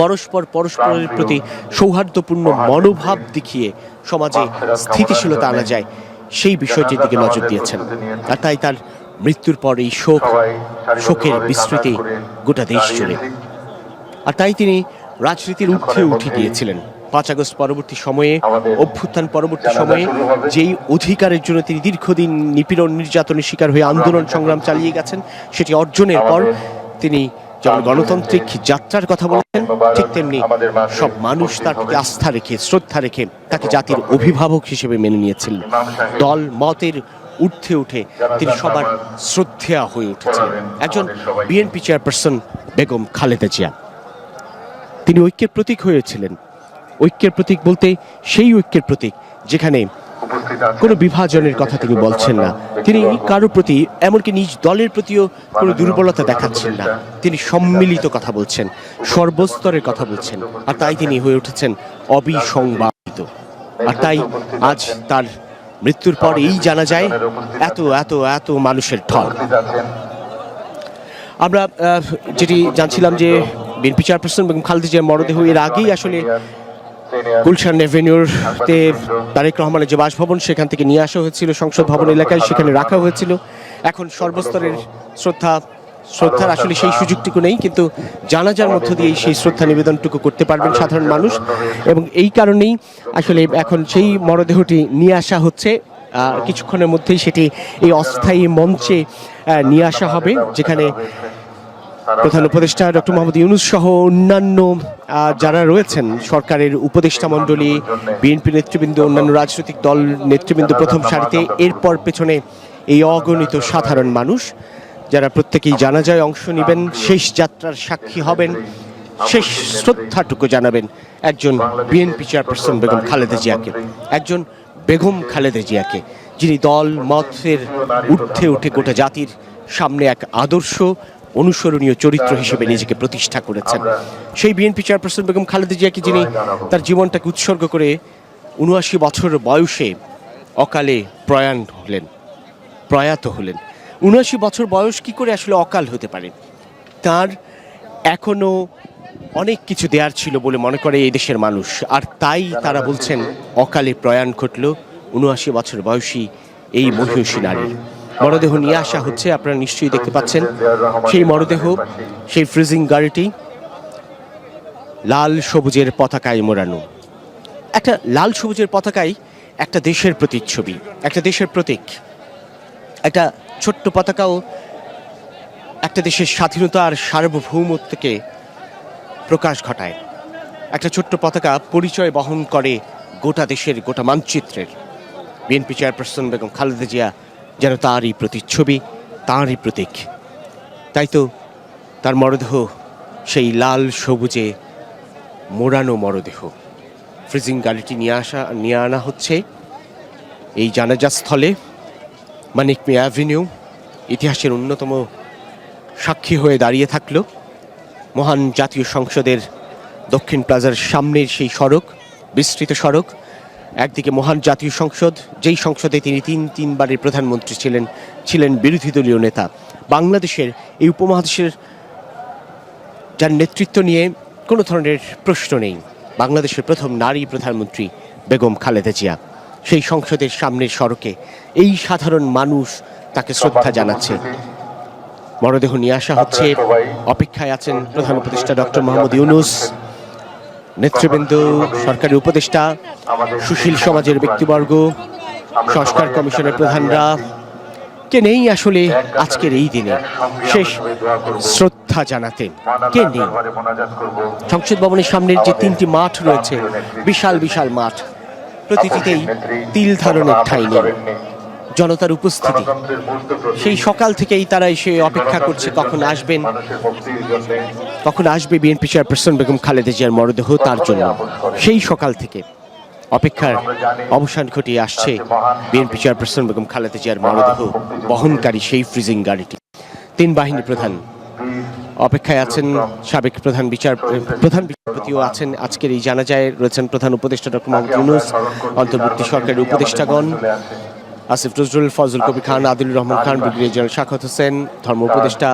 পরস্পর পরস্পরের প্রতি সৌহার্দ্যপূর্ণ মনোভাব দেখিয়ে সমাজে স্থিতিশীলতা আনা যায় সেই বিষয়টির দিকে নজর দিয়েছেন। আর তাই তার মৃত্যুর পর এই শোক শোকের বিস্তৃতি গোটা দেশ জুড়ে। আর তাই তিনি রাজনীতির ঊর্ধ্বে উঠে গিয়েছিলেন। পাঁচ আগস্ট পরবর্তী সময়ে অভ্যুত্থান পরবর্তী সময়ে যেই অধিকারের জন্য তিনি দীর্ঘদিন নিপীড়ন নির্যাতনের শিকার হয়ে আন্দোলন সংগ্রাম চালিয়ে গেছেন সেটি অর্জনের পর তিনি যেমন গণতান্ত্রিক যাত্রার কথা বলেছেন, ঠিক তেমনি সব মানুষ তার প্রতি আস্থা রেখে, শ্রদ্ধা রেখে তাকে জাতির অভিভাবক হিসেবে মেনে নিয়েছিলেন দল মতের ঊর্ধ্বে উঠে তিনি সবার শ্রদ্ধেয়া হয়ে উঠেছিলেন একজন বিএনপি চেয়ারপারসন বেগম খালেদা জিয়া। তিনি ঐক্যের প্রতীক হয়েছিলেন। ঐক্যের প্রতীক বলতে সেই ঐক্যের প্রতীক যেখানে কোনো বিভাজনের কথা তিনি বলছেন না। তিনি কারও প্রতি, এমনকি নিজ দলের প্রতিও কোনো দুর্বলতা দেখাচ্ছেন না। তিনি সম্মিলিত কথা বলছেন, সর্বস্তরের কথা বলছেন, আর তাই তিনি হয়ে উঠেছেন অবিসংবাদিত। আর তাই আজ তার মৃত্যুর পর এই জানা যায়, এত এত এত মানুষের ঢল আমরা যেটি জানছিলাম যে বিএনপি চেয়ারপারসন এবং খালেদা জিয়ার মরদেহ এর আগেই আসলে গুলশান এভিনিউরতে তারেক রহমানের যে বাসভবন, সেখান থেকে নিয়ে আসা হয়েছিল, সংসদ ভবন এলাকায়, সেখানে রাখা হয়েছিল। এখন সর্বস্তরের শ্রদ্ধা, শ্রদ্ধার আসলে সেই সুযোগটুকু নেই, কিন্তু জানাজার মধ্য দিয়ে সেই শ্রদ্ধা নিবেদনটুকু করতে পারবেন সাধারণ মানুষ। এবং এই কারণেই আসলে এখন সেই মরদেহটি নিয়ে আসা হচ্ছে। কিছুক্ষণের মধ্যেই সেটি এই অস্থায়ী মঞ্চে নিয়ে আসা হবে, যেখানে প্রধান উপদেষ্টা ডক্টর মোহাম্মদ ইউনুস সহ অন্যান্য যারা রয়েছেন সরকারের উপদেষ্টা মণ্ডলী বিএনপি নেতৃবৃন্দ অন্যান্য রাজনৈতিক দল নেতৃবৃন্দ প্রথম সারিতে এরপর পেছনে এই অগণিত সাধারণ মানুষ যারা প্রত্যেকেই জানাজায় অংশ নেবেন শেষ যাত্রার সাক্ষী হবেন শেষ শ্রদ্ধাটুকু জানাবেন একজন বিএনপি চেয়ারপারসন বেগম খালেদা জিয়াকে। একজন বেগম খালেদা জিয়াকে যিনি দল মতের ঊর্ধ্বে উঠে গোটা জাতির সামনে এক আদর্শ অনুসরণীয় চরিত্র হিসেবে নিজেকে প্রতিষ্ঠা করেছেন। সেই বিএনপি চেয়ারপারসন বেগম খালেদা জিয়াকে যিনি তার জীবনটাকে উৎসর্গ করে উনআশি বছর বয়সে অকালে প্রয়াণ হলেন প্রয়াত হলেন। উনআশি বছর বয়স কি করে আসলে অকাল হতে পারে? তার এখনও অনেক কিছু দেয়ার ছিল বলে মনে করে এই দেশের মানুষ। আর তাই তারা বলছেন অকালে প্রয়াণ ঘটল উনআশি বছর বয়সী এই মহিষী নারীর মরদেহ নিয়ে আসা হচ্ছে, আপনারা নিশ্চয়ই দেখতে পাচ্ছেন। সেই মরদেহ, সেই ফ্রিজিং গাড়িটি লাল সবুজের পতাকায় মোড়ানো। একটা লাল সবুজের পতাকায় একটা দেশের প্রতিচ্ছবি, একটা দেশের প্রতীক। একটা ছোট্ট পতাকাও একটা দেশের স্বাধীনতা আর সার্বভৌমত্বকে প্রকাশ ঘটায়। একটা ছোট্ট পতাকা পরিচয় বহন করে গোটা দেশের, গোটা মানচিত্রের। বিএনপি চেয়ারপারসন বেগম খালেদা জিয়া যেন তারই প্রতিচ্ছবি, তাঁরই প্রতীক। তাই তো তার মরদেহ, সেই লাল সবুজে মোড়ানো মরদেহ। ফ্রিজিং গাড়িটি নিয়ে আসা, নিয়ে আনা হচ্ছে এই জানাজা স্থলে মানিক মিয়া অ্যাভিনিউ, ইতিহাসের অন্যতম সাক্ষী হয়ে দাঁড়িয়ে থাকল মহান জাতীয় সংসদের দক্ষিণ প্লাজার সামনের সেই সড়ক, বিস্তৃত সড়ক একদিকে মহান জাতীয় সংসদ যেই সংসদে তিনি তিন তিনবারের প্রধানমন্ত্রী ছিলেন ছিলেন বিরোধী দলীয় নেতা। বাংলাদেশের এই উপমহাদেশের যার নেতৃত্ব নিয়ে কোনো ধরনের প্রশ্ন নেই। বাংলাদেশের প্রথম নারী প্রধানমন্ত্রী বেগম খালেদা জিয়া। সেই সংসদের সামনের সড়কে এই সাধারণ মানুষ তাকে শ্রদ্ধা জানাচ্ছে। মরদেহ নিয়ে আসা হচ্ছে। অপেক্ষায় আছেন প্রধান উপদেষ্টা ডক্টর মোহাম্মদ ইউনুস। নেতৃবৃন্দ, সরকারি উপদেষ্টা, সুশীল সমাজের ব্যক্তিবর্গ, সংস্কার কমিশনের প্রধানরা, কে নেই আসলে আজকের এই দিনে? শেষ শ্রদ্ধা জানাতে কে নেই? সংসদ ভবনের সামনের যে তিনটি মাঠ রয়েছে, বিশাল বিশাল মাঠ, প্রতিটিতেই তিল ধারণের ঠাঁই নেই। জনতার উপস্থিতি, সেই সকাল থেকেই তারা এসে অপেক্ষা করছে কখন আসবেন। কখন আসবে বিএনপি চেয়ারপারসন বেগম খালেদা জিয়ার মরদেহ তার জন্য। সেই সকাল থেকে অপেক্ষার অবসান ঘটিয়ে আসছে বিএনপি চেয়ারপারসন বেগম খালেদা জিয়ার মরদেহ বহনকারী সেই ফ্রিজিং গাড়িটি। তিন বাহিনী প্রধান অপেক্ষায় আছেন সাবেক প্রধান বিচার প্রধান বিচারপতিও আছেন। আজকের এই জানাজায় রয়েছেন প্রধান উপদেষ্টা ডক্টর মোহাম্মদ ইউনুস অন্তর্বর্তী সরকারের উপদেষ্টাগণ আসিফ নজরুল ফজল কবি খান আদিলুর রহমান খান ব্রিগেডিয়ার জেনারেল শাখাত হোসেন ধর্ম উপদেষ্টা।